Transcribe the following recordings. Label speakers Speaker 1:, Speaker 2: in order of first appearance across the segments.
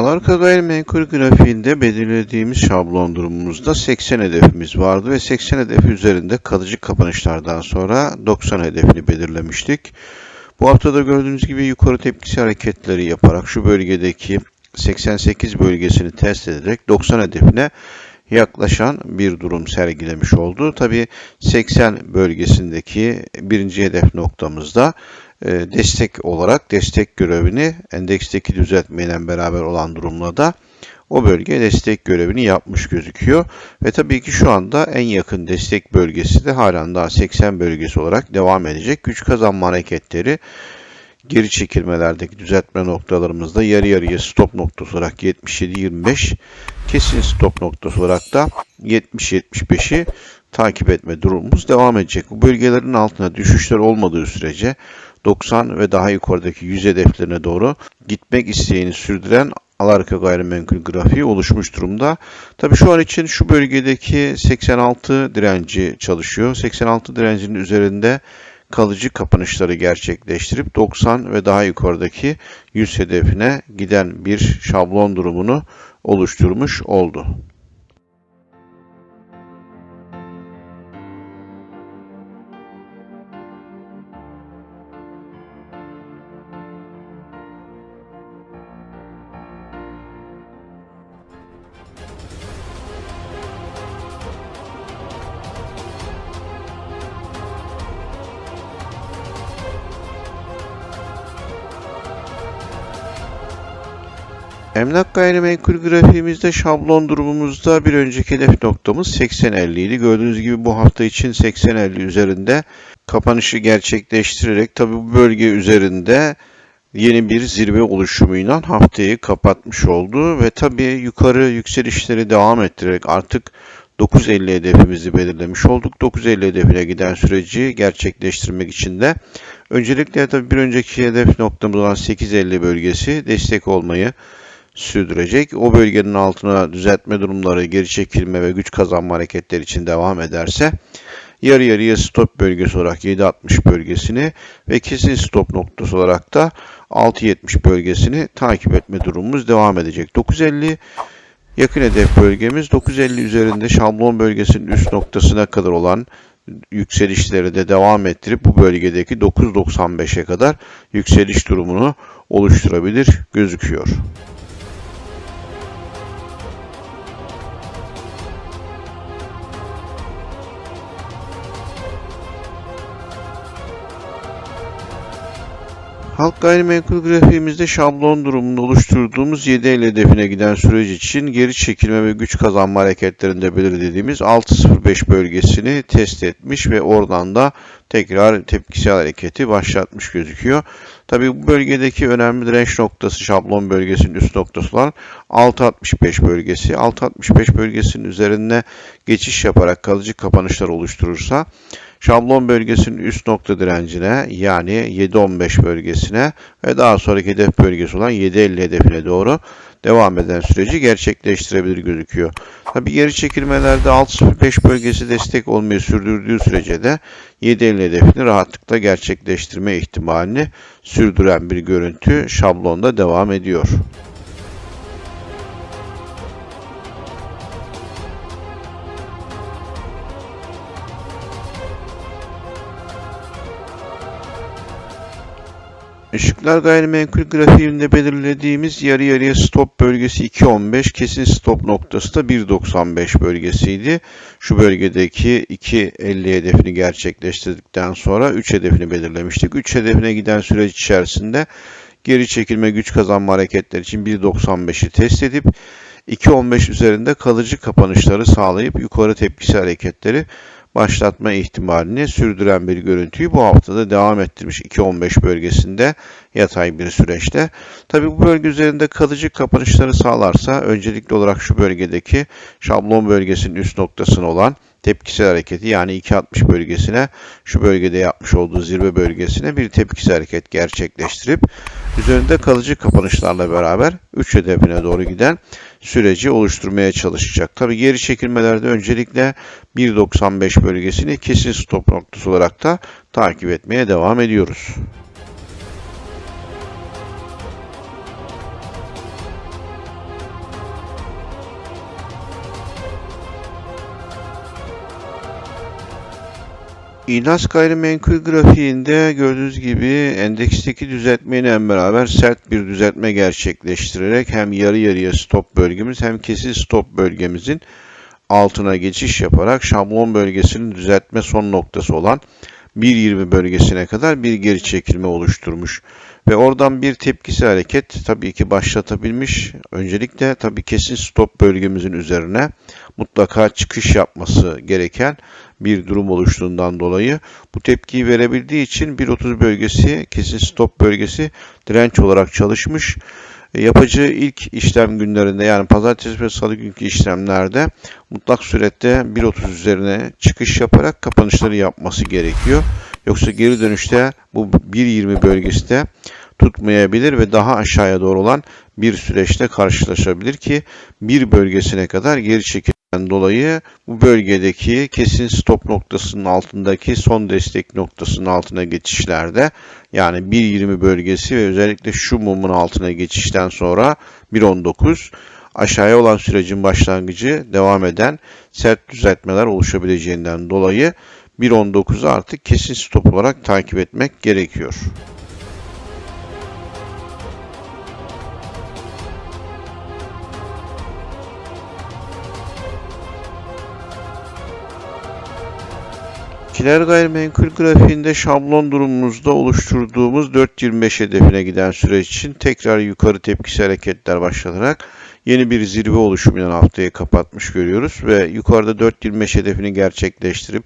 Speaker 1: Alarka gayrimenkul grafiğinde belirlediğimiz şablon durumumuzda 80 hedefimiz vardı ve 80 hedefi üzerinde kalıcı kapanışlardan sonra 90 hedefini belirlemiştik. Bu haftada gördüğünüz gibi yukarı tepkisi hareketleri yaparak şu bölgedeki 88 bölgesini test ederek 90 hedefine yaklaşan bir durum sergilemiş oldu. Tabi 80 bölgesindeki birinci hedef noktamızda e, destek olarak destek görevini endeksteki düzeltmeyle beraber olan durumla da o bölge destek görevini yapmış gözüküyor. Ve tabii ki şu anda en yakın destek bölgesi de halen daha 80 bölgesi olarak devam edecek. Güç kazanma hareketleri geri çekilmelerdeki düzeltme noktalarımızda yarı yarıya stop noktası olarak 77-25 kesin stop noktası olarak da 70-75'i takip etme durumumuz devam edecek. Bu bölgelerin altına düşüşler olmadığı sürece 90 ve daha yukarıdaki 100 hedeflerine doğru gitmek isteğini sürdüren Alarka gayrimenkul grafiği oluşmuş durumda. Tabi şu an için şu bölgedeki 86 direnci çalışıyor. 86 direncinin üzerinde kalıcı kapanışları gerçekleştirip 90 ve daha yukarıdaki 100 hedefine giden bir şablon durumunu oluşturmuş oldu. Emlak gayrimenkul grafiğimizde şablon durumumuzda bir önceki hedef noktamız 80.50 idi. Gördüğünüz gibi bu hafta için 80.50 üzerinde kapanışı gerçekleştirerek tabi bu bölge üzerinde yeni bir zirve oluşumuyla haftayı kapatmış oldu ve tabi yukarı yükselişleri devam ettirerek artık 9.50 hedefimizi belirlemiş olduk. 9.50 hedefine giden süreci gerçekleştirmek için de öncelikle tabi bir önceki hedef noktamız olan 8.50 bölgesi destek olmayı sürdürecek. O bölgenin altına düzeltme durumları, geri çekilme ve güç kazanma hareketleri için devam ederse yarı yarıya stop bölgesi olarak 7.60 bölgesini ve kesin stop noktası olarak da 6.70 bölgesini takip etme durumumuz devam edecek. 9.50 yakın hedef bölgemiz 9.50 üzerinde şablon bölgesinin üst noktasına kadar olan yükselişleri de devam ettirip bu bölgedeki 9.95'e kadar yükseliş durumunu oluşturabilir gözüküyor. Halk gayrimenkul grafiğimizde şablon durumunu oluşturduğumuz 7 el hedefine giden süreç için geri çekilme ve güç kazanma hareketlerinde belirlediğimiz 6.05 bölgesini test etmiş ve oradan da tekrar tepkisel hareketi başlatmış gözüküyor. Tabi bu bölgedeki önemli direnç noktası şablon bölgesinin üst noktası olan 6.65 bölgesi. 6.65 bölgesinin üzerine geçiş yaparak kalıcı kapanışlar oluşturursa şablon bölgesinin üst nokta direncine yani 7.15 bölgesine ve daha sonraki hedef bölgesi olan 7.50 hedefine doğru devam eden süreci gerçekleştirebilir gözüküyor. Tabi geri çekilmelerde 6.05 bölgesi destek olmayı sürdürdüğü sürece de 7.50 hedefini rahatlıkla gerçekleştirme ihtimalini sürdüren bir görüntü şablonda devam ediyor. Işıklar gayrimenkul grafiğinde belirlediğimiz yarı yarıya stop bölgesi 2.15 kesin stop noktası da 1.95 bölgesiydi. Şu bölgedeki 2.50 hedefini gerçekleştirdikten sonra 3 hedefini belirlemiştik. 3 hedefine giden süreç içerisinde geri çekilme güç kazanma hareketleri için 1.95'i test edip 2.15 üzerinde kalıcı kapanışları sağlayıp yukarı tepkisi hareketleri başlatma ihtimalini sürdüren bir görüntüyü bu haftada devam ettirmiş 2.15 bölgesinde yatay bir süreçte. Tabi bu bölge üzerinde kalıcı kapanışları sağlarsa öncelikli olarak şu bölgedeki şablon bölgesinin üst noktasına olan tepkisel hareketi yani 2.60 bölgesine şu bölgede yapmış olduğu zirve bölgesine bir tepkisel hareket gerçekleştirip üzerinde kalıcı kapanışlarla beraber 3 hedefine doğru giden süreci oluşturmaya çalışacak. Tabi geri çekilmelerde öncelikle 1.95 bölgesini kesin stop noktası olarak da takip etmeye devam ediyoruz. İnas gayrimenkul grafiğinde gördüğünüz gibi endeksteki düzeltmeyle beraber sert bir düzeltme gerçekleştirerek hem yarı yarıya stop bölgemiz hem kesin stop bölgemizin altına geçiş yaparak şablon bölgesinin düzeltme son noktası olan 1.20 bölgesine kadar bir geri çekilme oluşturmuş. Ve oradan bir tepkisi hareket tabii ki başlatabilmiş. Öncelikle tabii kesin stop bölgemizin üzerine mutlaka çıkış yapması gereken bir durum oluştuğundan dolayı bu tepkiyi verebildiği için 1.30 bölgesi kesin stop bölgesi direnç olarak çalışmış. Yapıcı ilk işlem günlerinde yani pazartesi ve salı günkü işlemlerde mutlak surette 1.30 üzerine çıkış yaparak kapanışları yapması gerekiyor. Yoksa geri dönüşte bu 1.20 bölgesi de tutmayabilir ve daha aşağıya doğru olan bir süreçte karşılaşabilir ki bir bölgesine kadar geri çekilden dolayı bu bölgedeki kesin stop noktasının altındaki son destek noktasının altına geçişlerde yani 1.20 bölgesi ve özellikle şu mumun altına geçişten sonra 1.19 aşağıya olan sürecin başlangıcı devam eden sert düzeltmeler oluşabileceğinden dolayı 1.19'u artık kesin stop olarak takip etmek gerekiyor. Kiler gayrimenkul grafiğinde şablon durumumuzda oluşturduğumuz 4.25 hedefine giden süreç için tekrar yukarı tepkisi hareketler başlatarak yeni bir zirve oluşumuyla haftayı kapatmış görüyoruz ve yukarıda 4.25 hedefini gerçekleştirip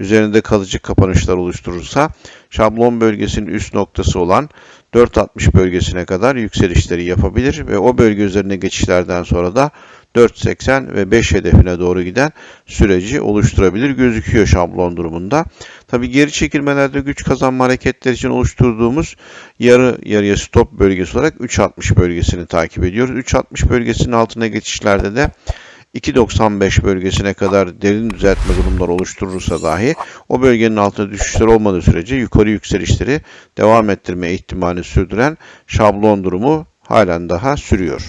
Speaker 1: üzerinde kalıcı kapanışlar oluşturursa şablon bölgesinin üst noktası olan 4.60 bölgesine kadar yükselişleri yapabilir ve o bölge üzerine geçişlerden sonra da 4.80 ve 5 hedefine doğru giden süreci oluşturabilir gözüküyor şablon durumunda. Tabi geri çekilmelerde güç kazanma hareketleri için oluşturduğumuz yarı yarıya stop bölgesi olarak 3.60 bölgesini takip ediyoruz. 3.60 bölgesinin altına geçişlerde de 2.95 bölgesine kadar derin düzeltme durumları oluşturursa dahi o bölgenin altında düşüşler olmadığı sürece yukarı yükselişleri devam ettirme ihtimali sürdüren şablon durumu halen daha sürüyor.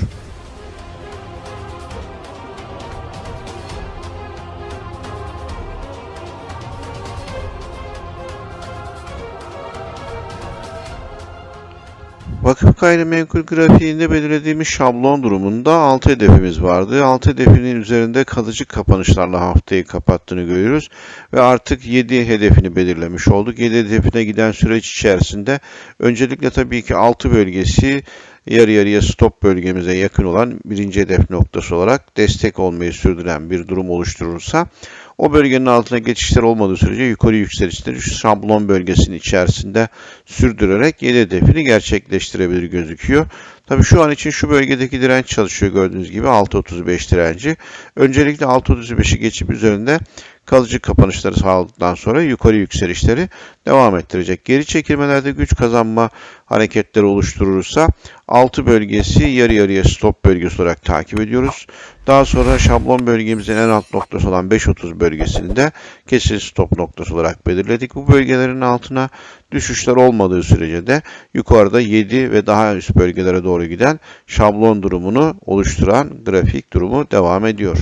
Speaker 1: Vakıf gayrimenkul grafiğinde belirlediğimiz şablon durumunda 6 hedefimiz vardı. 6 hedefinin üzerinde kalıcı kapanışlarla haftayı kapattığını görüyoruz. Ve artık 7 hedefini belirlemiş olduk. 7 hedefine giden süreç içerisinde öncelikle tabii ki 6 bölgesi yarı yarıya stop bölgemize yakın olan birinci hedef noktası olarak destek olmayı sürdüren bir durum oluşturursa o bölgenin altına geçişler olmadığı sürece yukarı yükselişleri şu şablon bölgesinin içerisinde sürdürerek yeni hedefini gerçekleştirebilir gözüküyor. Tabi şu an için şu bölgedeki direnç çalışıyor gördüğünüz gibi 6.35 direnci. Öncelikle 6.35'i geçip üzerinde kalıcı kapanışları sağladıktan sonra yukarı yükselişleri devam ettirecek. Geri çekilmelerde güç kazanma hareketleri oluşturursa 6 bölgesi yarı yarıya stop bölgesi olarak takip ediyoruz. Daha sonra şablon bölgemizin en alt noktası olan 5.30 bölgesini de kesin stop noktası olarak belirledik. Bu bölgelerin altına düşüşler olmadığı sürece de yukarıda 7 ve daha üst bölgelere doğru giden şablon durumunu oluşturan grafik durumu devam ediyor.